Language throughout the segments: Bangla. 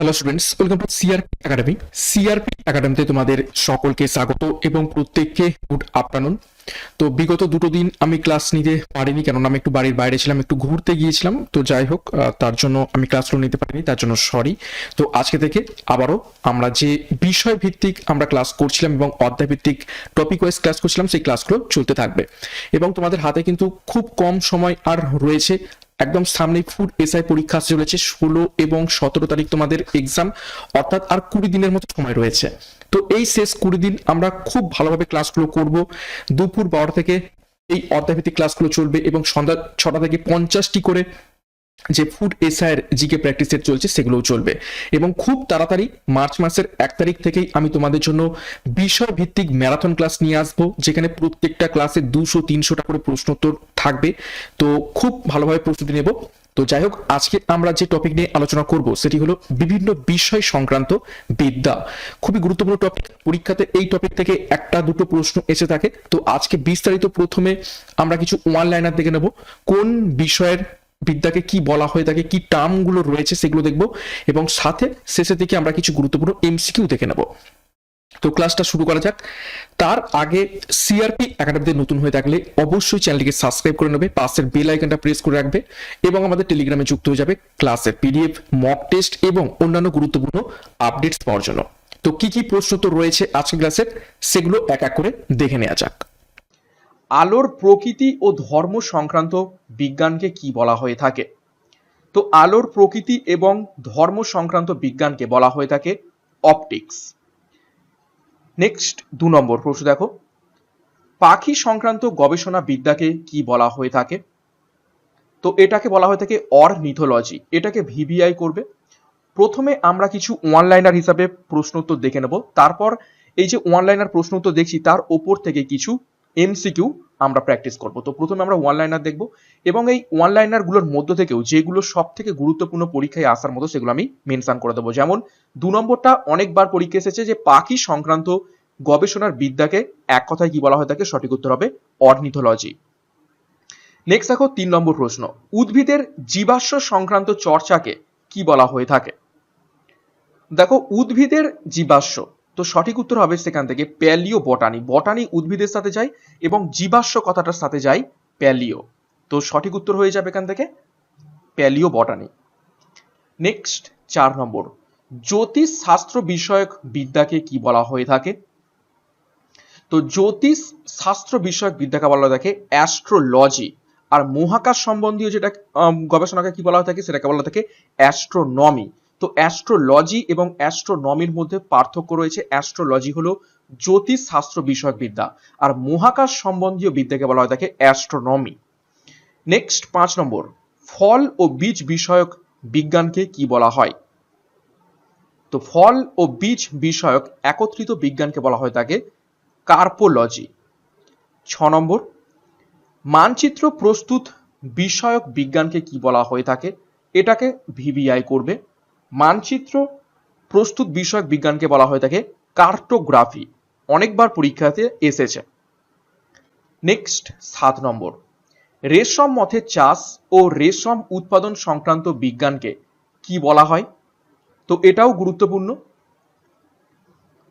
Hello students welcome to CRP academy CRP একাডেমিতে তোমাদের সকলকে স্বাগত এবং প্রত্যেককে গুড আফটারনুন তো বিগত দুটো দিন আমি ক্লাস নিতে পারিনি কেননা আমি একটু বাড়ির বাইরে ছিলাম, একটু ঘুরতে গিয়েছিলাম। তো যাই হোক তার জন্য আমি ক্লাসগুলো নিতে পারিনি, তার জন্য সরি তো আজকে থেকে আবারও আমরা যে বিষয় ভিত্তিক আমরা ক্লাস করছিলাম এবং অধ্যায় ভিত্তিক টপিক ওয়াইজ ক্লাস করছিলাম, সেই ক্লাসগুলো চলতে থাকবে। এবং তোমাদের হাতে কিন্তু খুব কম সময় আর রয়েছে। একদম সামনে ফুড এসআই পরীক্ষা আসতে চলেছে। ষোলো এবং সতেরো তারিখ তোমাদের এক্সাম অর্থাৎ আর কুড়ি দিনের মতো সময় রয়েছে। তো এই শেষ কুড়ি দিন আমরা খুব ভালোভাবে ক্লাসগুলো করব। দুপুর বারোটা থেকে এই অর্ধাভিত্তিক ক্লাসগুলো চলবে এবং সন্ধ্যা ছটা থেকে পঞ্চাশটি করে যে ফুড এসআইয়ের জিকে প্র্যাকটিস সেট চলছে, সেগুলোও চলবে। এবং খুব তাড়াতাড়ি মার্চ মাসের এক তারিখ থেকেই আমি তোমাদের জন্য বিষয় ভিত্তিক ম্যারাথন ক্লাস নিয়ে আসব, যেখানে প্রত্যেকটা ক্লাসে দুশো, তিনশোটা করে প্রশ্নোত্তর থাকবে। তো খুব ভালোভাবে প্রস্তুতি নেব। তো যাই হোক, আজকে আমরা যে টপিক নিয়ে আলোচনা করব, সেটি হলো বিভিন্ন বিষয় সংক্রান্ত বিদ্যা। খুবই গুরুত্বপূর্ণ টপিক পরীক্ষাতে এই টপিক থেকে একটা, দুটো প্রশ্ন এসে থাকে। তো আজকে বিস্তারিত প্রথমে আমরা কিছু ওয়ান লাইনার দেখে নেব। কোন বিষয়ের বিদ্যাকে কি বলা হয়ে থাকে কি টার্মগুলো রয়েছে সেগুলো দেখব এবং সাথে শেষের দিকে আমরা কিছু গুরুত্বপূর্ণ এমসিকিউ দেখে নেব। তো ক্লাসটা শুরু করা যাক। তার আগে সিআরপি একাডেমিতে নতুন হয়ে থাকলে অবশ্যই চ্যানেলটিকে সাবস্ক্রাইব করে নেবে, পাশের বেল আইকনটা প্রেস করে রাখবে এবং আমাদের টেলিগ্রামে যুক্ত হয়ে যাবে ক্লাসের পিডিএফ মক টেস্ট এবং অন্যান্য গুরুত্বপূর্ণ আপডেটস পাওয়ার জন্য। তো কি কি প্রশ্ন তো রয়েছে আজকের ক্লাসের সেগুলো এক এক করে দেখে নেওয়া যাক। আলোর প্রকৃতি ও ধর্ম সংক্রান্ত বিজ্ঞানকে কি বলা হয়ে থাকে? তো আলোর প্রকৃতি এবং ধর্ম সংক্রান্ত বিজ্ঞানকে বলা হয়ে থাকে অপটিক্স। নেক্সট দু নম্বর প্রশ্ন দেখো। পাখি সংক্রান্ত গবেষণা বিদ্যাকে কি বলা হয়ে থাকে? তো এটাকে বলা হয়ে থাকে অরনিথোলজি। এটাকে ভিভিআই করবে। প্রথমে আমরা কিছু ওয়ান লাইনার হিসাবে প্রশ্ন উত্তর দেখে নেব। তারপর এই যে ওয়ান লাইনার প্রশ্ন উত্তর দেখছি, তার ওপর থেকে কিছু এমসিকিউ আমরা প্র্যাকটিস করব। তো প্রথমে আমরা ওয়ান লাইনার দেখব এবং এই ওয়ান লাইনারগুলোর মধ্য থেকেও যেগুলো সব থেকে গুরুত্বপূর্ণ পরীক্ষায় আসার মতো সেগুলো আমি মেনশন করে দেবো। যেমন, দু নম্বরটা অনেকবার পরীক্ষা এসেছে যে পাখি সংক্রান্ত গবেষণার বিদ্যাকে এক কথায় কি বলা হয় থাকে সঠিক উত্তর হবে অর্নিথোলজি নেক্সট দেখো তিন নম্বর প্রশ্ন, উদ্ভিদের জীবাশ্ম সংক্রান্ত চর্চাকে কি বলা হয়ে থাকে? দেখো, উদ্ভিদের জীবাশ্ম তো সঠিক উত্তর হবে সেখান থেকে প্যালিও বটানি। বটানি উদ্ভিদের সাথে যায় এবং জীবাশ্ম কথাটার সাথে যায় প্যালিও। তো সঠিক উত্তর হয়ে যাবে এখান থেকে প্যালিও বটানি। নেক্সট, চার নম্বর। জ্যোতিষ শাস্ত্র বিষয়ক বিদ্যাকে কি বলা হয়ে থাকে? তো জ্যোতিষ শাস্ত্র বিষয়ক বিদ্যাকে বলা হয়ে থাকে অ্যাস্ট্রোলজি। আর মহাকাশ সম্বন্ধীয় যেটা গবেষণাকে কি বলা হয়ে থাকে? সেটাকে বলা থাকে অ্যাস্ট্রোনমি। তো অ্যাস্ট্রোলজি এবং অ্যাস্ট্রোনমির মধ্যে পার্থক্য রয়েছে। অ্যাস্ট্রোলজি হলো জ্যোতিষ শাস্ত্র বিষয়ক বিদ্যা আর মহাকাশ সম্বন্ধীয় বিদ্যাকে বলা হয় থাকে অ্যাস্ট্রোনমি নেক্সট পাঁচ নম্বর। ফল ও বীজ বিষয়ক বিজ্ঞানকে কি বলা হয়? তো ফল ও বীজ বিষয়ক একত্রিত বিজ্ঞানকে বলা হয় থাকে কার্পোলজি ছ নম্বর। মানচিত্র প্রস্তুত বিষয়ক বিজ্ঞানকে কি বলা হয়ে থাকে এটাকে ভিভিআই করবে। মানচিত্র প্রস্তুত বিষয়ক বিজ্ঞানকে বলা হয়ে থাকে কার্টোগ্রাফি। অনেকবার পরীক্ষাতে এসেছে। নেক্সট, সাত নম্বর। রেশম মথের চাষ ও রেশম উৎপাদন সংক্রান্ত বিজ্ঞানকে কি বলা হয়? তো এটাও গুরুত্বপূর্ণ।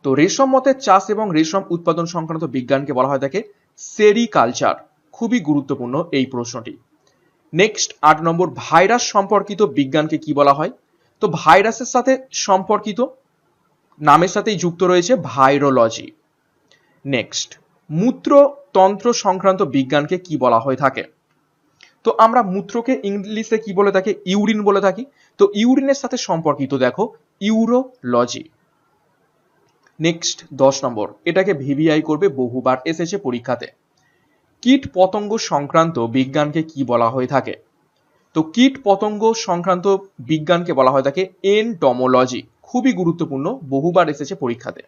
তো রেশম মতের চাষ এবং রেশম উৎপাদন সংক্রান্ত বিজ্ঞানকে বলা হয় থাকে সেরিকালচার। খুবই গুরুত্বপূর্ণ এই প্রশ্নটি। নেক্সট, আট নম্বর। ভাইরাস সম্পর্কিত বিজ্ঞানকে কি বলা হয়? তো ভাইরাসের সাথে সম্পর্কিত, নামের সাথেই যুক্ত রয়েছে ভাইরোলজি। নেক্সট মূত্রতন্ত্র সংক্রান্ত বিজ্ঞানকে কি বলা হয়ে থাকে? তো আমরা মূত্রকে ইংলিশে কি বলে থাকি? ইউরিন বলে থাকি। তো ইউরিনের সাথে সম্পর্কিত দেখো, ইউরোলজি। নেক্সট দশ নম্বর, এটাকে ভিভিআই করবে, বহুবার এসেছে পরীক্ষাতে। কীট পতঙ্গ সংক্রান্ত বিজ্ঞানকে কি বলা হয়ে থাকে? তো কীট পতঙ্গ সংক্রান্ত বিজ্ঞানকে বলা হয় থাকে এনটমোলজি খুবই গুরুত্বপূর্ণ, বহুবার এসেছে পরীক্ষাতে।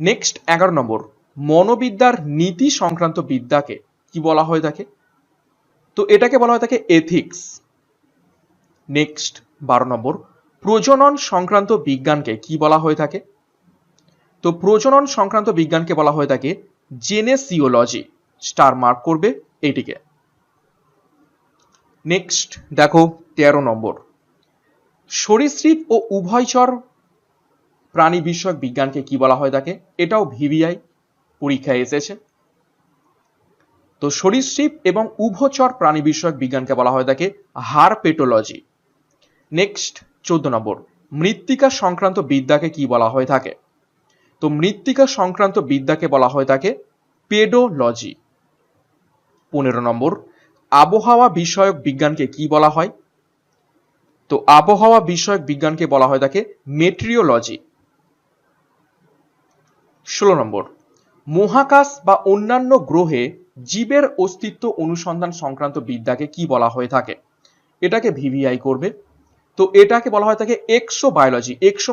নেক্সট এগারো নম্বর, মনোবিদ্যার নীতি সংক্রান্ত বিদ্যাকে কি বলা হয়ে থাকে তো এটাকে বলা হয় থাকে এথিক্স নেক্সট বারো নম্বর, প্রজনন সংক্রান্ত বিজ্ঞানকে কি বলা হয়ে থাকে তো প্রজনন সংক্রান্ত বিজ্ঞানকে বলা হয়ে থাকে জেনেসিওলজি স্টার মার্ক করবে এইটিকে। নেক্সট দেখো তেরো নম্বর। সরীসৃপ ও উভয়চর প্রাণী বিষয়ক বিজ্ঞানকে কি বলা হয় থাকে এটাও ভিভিআই পরীক্ষায় এসেছে। তো সরীসৃপ এবং উভচর প্রাণী বিষয়ক বিজ্ঞানকে বলা হয় থাকে হারপেটোলজি। নেক্সট চোদ্দ নম্বর। মৃত্তিকা সংক্রান্ত বিদ্যাকে কি বলা হয়ে থাকে তো মৃত্তিকা সংক্রান্ত বিদ্যাকে বলা হয় থাকে পেডোলজি। পনেরো নম্বর। আবহাওয়া বিষয়ক বিজ্ঞানকে কি বলা হয়? তো আবহাওয়া বিষয়ক বিজ্ঞানকে বলা হয় তাকে মেট্রিওলজি ষোলো নম্বর, মহাকাশ বা অন্যান্য গ্রহে জীবের অস্তিত্ব অনুসন্ধান সংক্রান্ত বিদ্যাকে কি বলা হয়ে থাকে? এটাকে ভিভিআই করবে। তো এটাকে বলা হয় থাকে এক্সো বায়োলজি এক্সো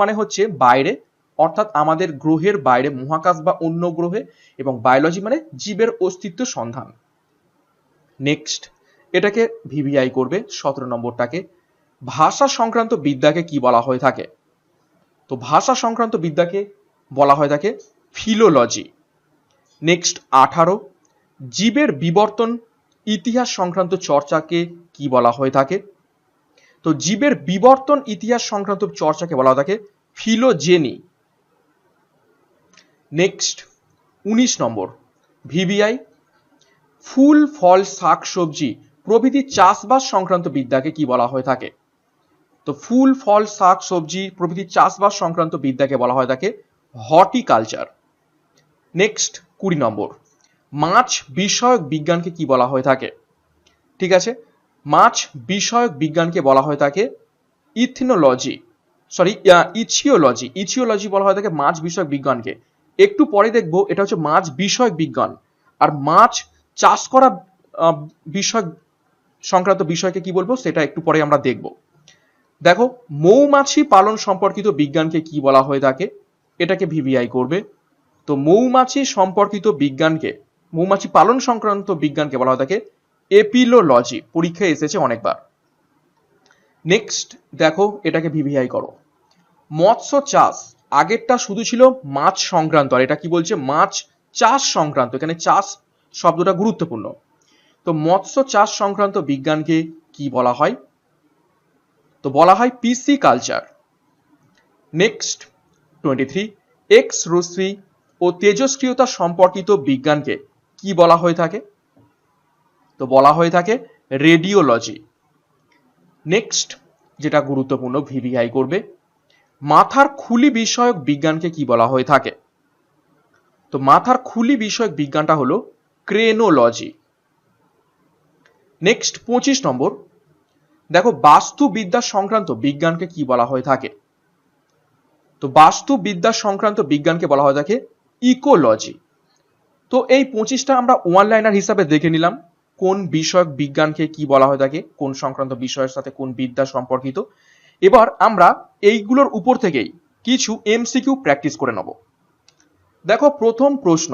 মানে হচ্ছে বাইরে, অর্থাৎ আমাদের গ্রহের বাইরে মহাকাশ বা অন্য গ্রহে, এবং বায়োলজি মানে জীবের অস্তিত্ব সন্ধান। নেক্সট এটাকে ভিভিআই করবে, সতেরো নম্বরটাকে। ভাষা সংক্রান্ত বিদ্যাকে কি বলা হয়ে থাকে? তো ভাষা সংক্রান্ত বিদ্যাকে বলা হয়ে থাকে ফিলোলজি নেক্সট আঠারো, জীবের বিবর্তন ইতিহাস সংক্রান্ত চর্চাকে কি বলা হয়ে থাকে? তো জীবের বিবর্তন ইতিহাস সংক্রান্ত চর্চাকে বলা হয়ে থাকে ফিলোজেনি নেক্সট উনিশ নম্বর ভিভিআই ফুল, ফল, শাক, সবজি, প্রভৃতি চাষবাস সংক্রান্ত বিদ্যাকে কি বলা হয়ে থাকে? তো ফুল, ফল, শাক, সবজি, প্রভৃতি চাষবাস সংক্রান্ত বিদ্যাকে বলা হয় থাকে হর্টিকালচার। নেক্সট, কুড়ি নম্বর। মাছ বিষয়ক বিজ্ঞানকে কি বলা হয়ে থাকে? ঠিক আছে? মাছ বিষয়ক বিজ্ঞানকে বলা হয়ে থাকে ইথনোলজি। সরি ইচিওলজি ইচিওলজি বলা হয়ে থাকে মাছ বিষয়ক বিজ্ঞানকে। একটু পরে দেখব, এটা হচ্ছে মাছ বিষয়ক বিজ্ঞান। আর মাছ চাষ করা বিষয়, সংক্রান্ত বিষয়কে কি বলব, সেটা একটু পরে আমরা দেখব। দেখো, মৌমাছি পালন সম্পর্কিত বিজ্ঞানকে কি বলা হয়ে থাকে? এটাকে ভিভিআই করবে। তো মৌমাছি সম্পর্কিত বিজ্ঞানকে, মৌমাছি পালন সংক্রান্ত বিজ্ঞানকে বলা হয়ে থাকে এপিলোলজি। পরীক্ষায় এসেছে অনেকবার। নেক্সট, দেখো, এটাকে ভিভিআই করো। মৎস্য চাষ, আগেরটা শুধু ছিল মাছ সংক্রান্ত, আর এটা কি বলছে? মাছ চাষ সংক্রান্ত। এখানে চাষ শব্দটা গুরুত্বপূর্ণ। তো মৎস্য চাষ সংক্রান্ত বিজ্ঞানকে কি বলা হয়? তো বলা হয় pisciculture next twenty three X রশ্মি ও তেজস্ক্রিয়তা সম্পর্কিত বিজ্ঞানকে কি বলা হয়ে থাকে? তো বলা হয়ে থাকে রেডিওলজি নেক্সট যেটা গুরুত্বপূর্ণ ভিভিআই করবে, মাথার খুলি বিষয়ক বিজ্ঞানকে কি বলা হয়ে থাকে? তো মাথার খুলি বিষয়ক বিজ্ঞানটা হলো ক্রেনোলজি। নেক্সট পঁচিশ নম্বর। দেখো, বাস্তুবিদ্যা সংক্রান্ত বিজ্ঞানকে কি বলা হয়ে থাকে? তো বাস্তুবিদ্যা সংক্রান্ত বিজ্ঞানকে বলা হয়ে থাকে ইকোলজি। তো এই পঁচিশটা আমরা ওয়ান লাইনার হিসাবে দেখে নিলাম, কোন বিষয়ক বিজ্ঞানকে কি বলা হয়ে থাকে, কোন সংক্রান্ত বিষয়ের সাথে কোন বিদ্যা সম্পর্কিত। এবার আমরা এইগুলোর উপর থেকেই কিছু এমসিকিউ প্র্যাকটিস করে নেব। দেখো, প্রথম প্রশ্ন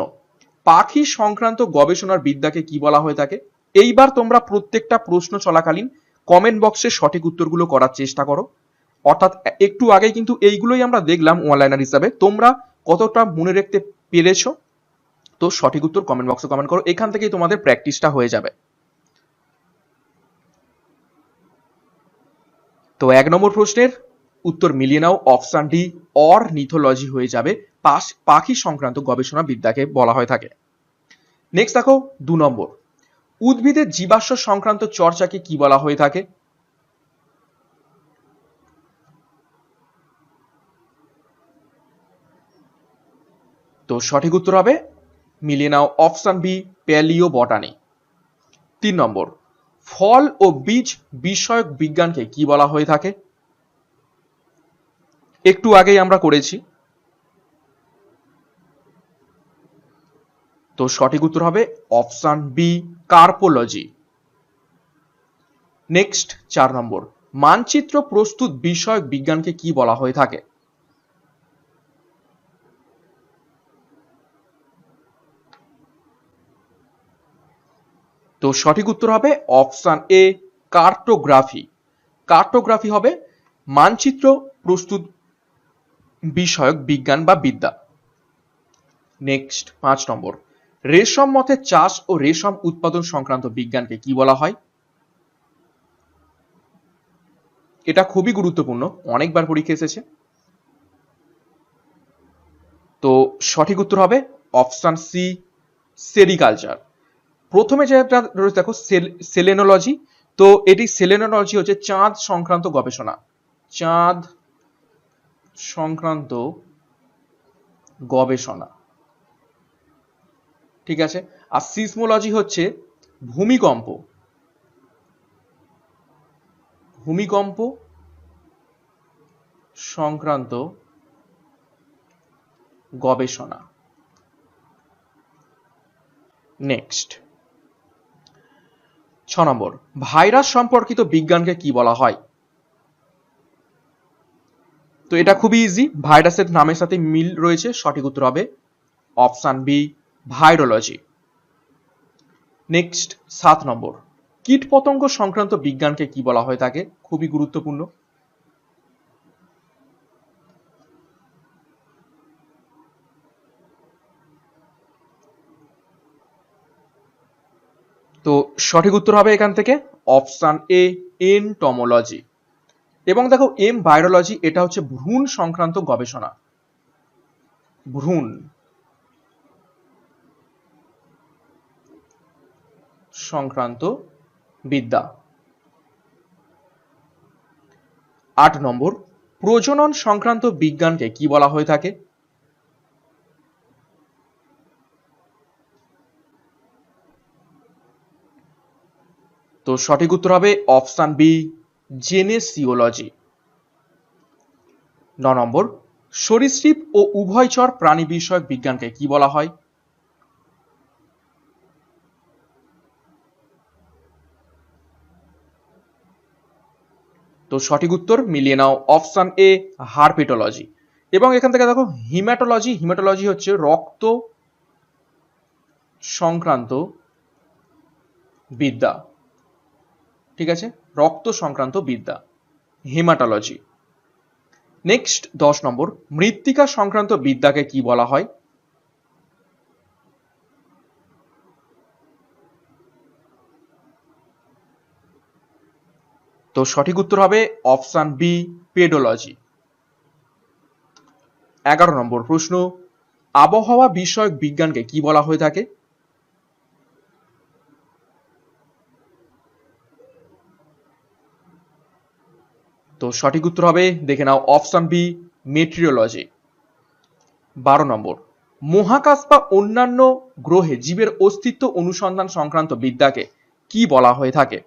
পাখি সংক্রান্ত গবেষণার বিদ্যাকে কি বলা হয়ে থাকে? এইবার তোমরা প্রত্যেকটা প্রশ্ন চলাকালীন কমেন্ট বক্সে সঠিক উত্তরগুলো করার চেষ্টা করো। অর্থাৎ একটু আগে কিন্তু এইগুলোই আমরা দেখলাম অনলাইনার হিসাবে। তোমরা কতটা মনে রাখতে পেরেছ? তো সঠিক উত্তর কমেন্ট বক্সে কমেন্ট করো। এখান থেকেই তোমাদের প্র্যাকটিসটা হয়ে যাবে। তো এক নম্বর প্রশ্নের উত্তর মিলিয়ে নাও অর নিথোলজি হয়ে যাবে, পাশ, পাখি সংক্রান্ত গবেষণা বিদ্যাকে বলা হয়ে থাকে। নেক্সট দেখো, দু নম্বর। উদ্ভিদের জীবাশ্ম সংক্রান্ত চর্চাকে কি বলা হয়ে থাকে? তো সঠিক উত্তর হবে, মিলিয়ে নাও অপশন বি প্যালিও বটানি তিন নম্বর, ফল ও বীজ বিষয়ক বিজ্ঞানকে কি বলা হয়ে থাকে? একটু আগেই আমরা করেছি। তো সঠিক উত্তর হবে অপশন বি কার্পোলজি। নেক্সট, চার নম্বর। মানচিত্র প্রস্তুত বিষয়ক বিজ্ঞানকে কি বলা হয়ে থাকে? তো সঠিক উত্তর হবে অপশন এ কার্টোগ্রাফি। কার্টোগ্রাফি হবে মানচিত্র প্রস্তুত বিষয়ক বিজ্ঞান বা বিদ্যা। নেক্সট পাঁচ নম্বর। রেশম মতে চাষ ও রেশম উৎপাদন সংক্রান্ত বিজ্ঞানকে কি বলা হয়? এটা খুবই গুরুত্বপূর্ণ, অনেকবার পরীক্ষা এসেছে। তো সঠিক উত্তর হবে অপশন সি, সেরিকালচার। প্রথমে যেটা রয়েছে, দেখো সেলেনোলজি। তো এটি সেলেনোলজি হচ্ছে চাঁদ সংক্রান্ত গবেষণা। চাঁদ সংক্রান্ত গবেষণা। ঠিক আছে? আর সিসমোলজি হচ্ছে ভূমিকম্প। ভূমিকম্প সংক্রান্ত গবেষণা। নেক্সট। ছ নম্বর, ভাইরাস সম্পর্কিত বিজ্ঞানকে কি বলা হয়? তো এটা খুবই ইজি ভাইরাসের নামের সাথে মিল রয়েছে, সঠিক উত্তর হবে অপশান বি, ভাইরোলজি। নেক্সট, সাত নম্বর। কীটপতঙ্গ সংক্রান্ত বিজ্ঞানকে কি বলা হয় তাকে? খুবই গুরুত্বপূর্ণ। তো সঠিক উত্তর হবে এখান থেকে অপশান এ, এনটমোলজি। এবং দেখো এম ভাইরোলজি এটা হচ্ছে ভ্রূণ সংক্রান্ত গবেষণা। ভ্রূণ। সংক্রান্ত বিদ্যা। আট নম্বর, প্রজনন সংক্রান্ত বিজ্ঞানকে কি বলা হয়ে থাকে? তো সঠিক উত্তর হবে অপশান বি জেনেসিওলজি। ন নম্বর, সরীসৃপ ও উভয়চর প্রাণী বিষয়ক বিজ্ঞানকে কি বলা হয়? তো সঠিক উত্তর মিলিয়ে নাও অপশান এ, হারপেটোলজি। এবং এখান থেকে দেখো, হিম্যাটোলজি হিম্যাটোলজি হচ্ছে রক্ত সংক্রান্ত বিদ্যা। ঠিক আছে? রক্ত সংক্রান্ত বিদ্যা হেমাটোলজি নেক্সট দশ নম্বর, মৃত্তিকা সংক্রান্ত বিদ্যাকে কি বলা হয়? তো সঠিক উত্তর হবে অপশান বি, পেডোলজি। এগারো নম্বর প্রশ্ন, আবহাওয়া বিষয়ক বিজ্ঞানকে কি বলা হয়ে থাকে? তো সঠিক উত্তর হবে, দেখে নাও অপশন বি মেট্রিওলজি বারো নম্বর, মহাকাশ বা অন্যান্য গ্রহে জীবের অস্তিত্ব অনুসন্ধান সংক্রান্ত বিদ্যাকে কি বলা হয়ে থাকে?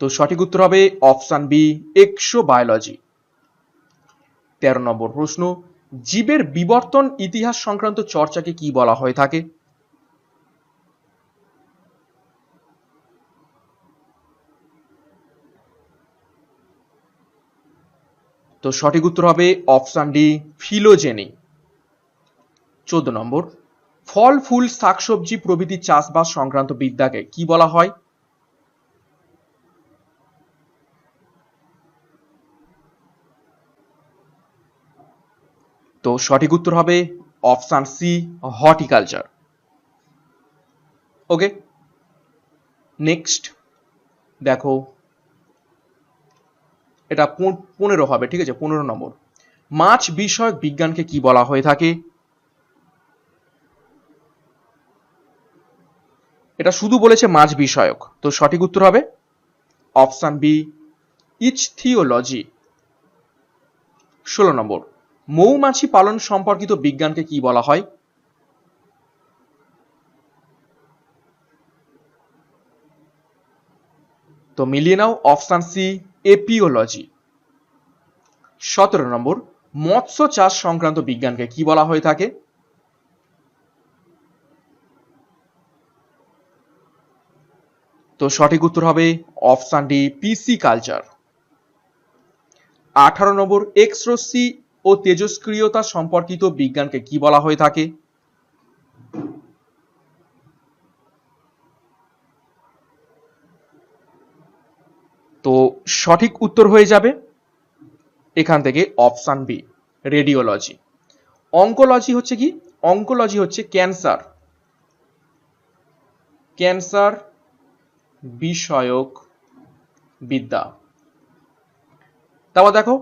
তো সঠিক উত্তর হবে অপশন বি এক্সো বায়োলজি তেরো নম্বর প্রশ্ন, জীবের বিবর্তন ইতিহাস সংক্রান্ত চর্চাকে কি বলা হয়ে থাকে? তো সঠিক উত্তর হবে অপশান ডি ফিলোজেনি চোদ্দ নম্বর, ফল, ফুল শাকসবজি প্রভৃতি চাষবাস সংক্রান্ত বিদ্যাকে কি বলা হয়? তো সঠিক উত্তর হবে option C horticulture okay next দেখো এটা পনেরো হবে, ঠিক আছে? পনেরো নম্বর। মাছ বিষয়ক বিজ্ঞানকে কি বলা হয়ে থাকে? এটা শুধু বলেছে মাছ বিষয়ক। তো সঠিক উত্তর হবে অপশান বি ইচথিওলজি ষোলো নম্বর। মৌমাছি পালন সম্পর্কিত বিজ্ঞানকে কি বলা হয়? তো মিলিয়ে নাও, অপশান সি এপিওলজি। সতেরো নম্বর, মৎস্য চাষ সংক্রান্ত বিজ্ঞানকে কি বলা হয়ে থাকে? তো সঠিক উত্তর হবে অপশান ডি, পিসি কালচার। আঠারো নম্বর এক্স রশ্মি ও তেজস্ক্রিয়তা সম্পর্কিত বিজ্ঞানকে কি বলা হয়ে থাকে তো সঠিক উত্তর হয়ে যাবে। এখান থেকে অপশান বি রেডিওলজি অঙ্কোলজি হচ্ছে কি? অঙ্কোলজি হচ্ছে ক্যান্সার ক্যান্সার বিষয়ক বিদ্যা। তারপর দেখো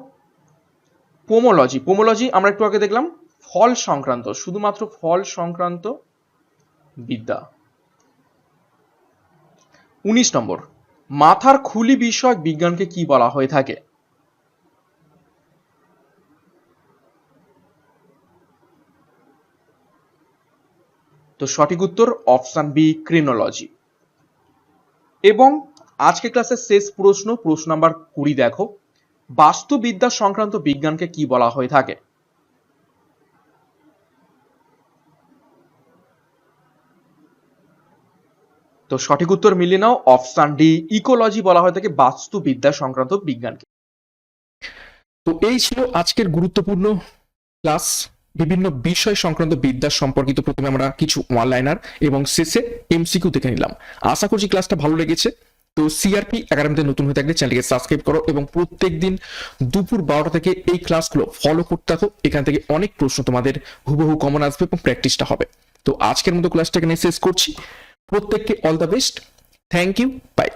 পোমোলজি পোমোলজি আমরা একটু আগে দেখলাম, ফল সংক্রান্ত, শুধুমাত্র ফল সংক্রান্ত বিদ্যা। উনিশ নম্বর মাথার খুলি বিষয়ক বিজ্ঞানকে কি বলা হয়ে থাকে? তো সঠিক উত্তর অপশন বি, ক্রিনোলজি। এবং আজকে ক্লাসের শেষ প্রশ্ন প্রশ্ন নাম্বার কুড়ি দেখো। বাস্তুবিদ্যা সংক্রান্ত বিজ্ঞানকে কি বলা হয়ে থাকে? তো সঠিক উত্তর মিলিয়ে নাও অপশন ডি, ইকোলজি বলা হয় থাকে বাস্তুবিদ্যা সংক্রান্ত বিজ্ঞানকে। তো এই ছিল আজকের গুরুত্বপূর্ণ ক্লাস, বিভিন্ন বিষয় সংক্রান্ত বিদ্যা সম্পর্কিত প্রথমে আমরা কিছু ওয়ানলাইনার এবং শেষে এমসিকিউ দেখে নিলাম। আশা করছি ক্লাসটা ভালো লেগেছে। তো সিআরপি একাডেমিতে নতুন হয়ে থাকলে চ্যানেলকে সাবস্ক্রাইব করো এবং প্রত্যেক দিন দুপুর বারোটা থেকে এই ক্লাসগুলো ফলো করতে থাকো। এখান থেকে অনেক প্রশ্ন তোমাদের হুবহু কমন আসবে এবং প্র্যাকটিসটা হবে। তো আজকের মতো ক্লাসটা এখানে শেষ করছি। প্রত্যেককে all the best thank you bye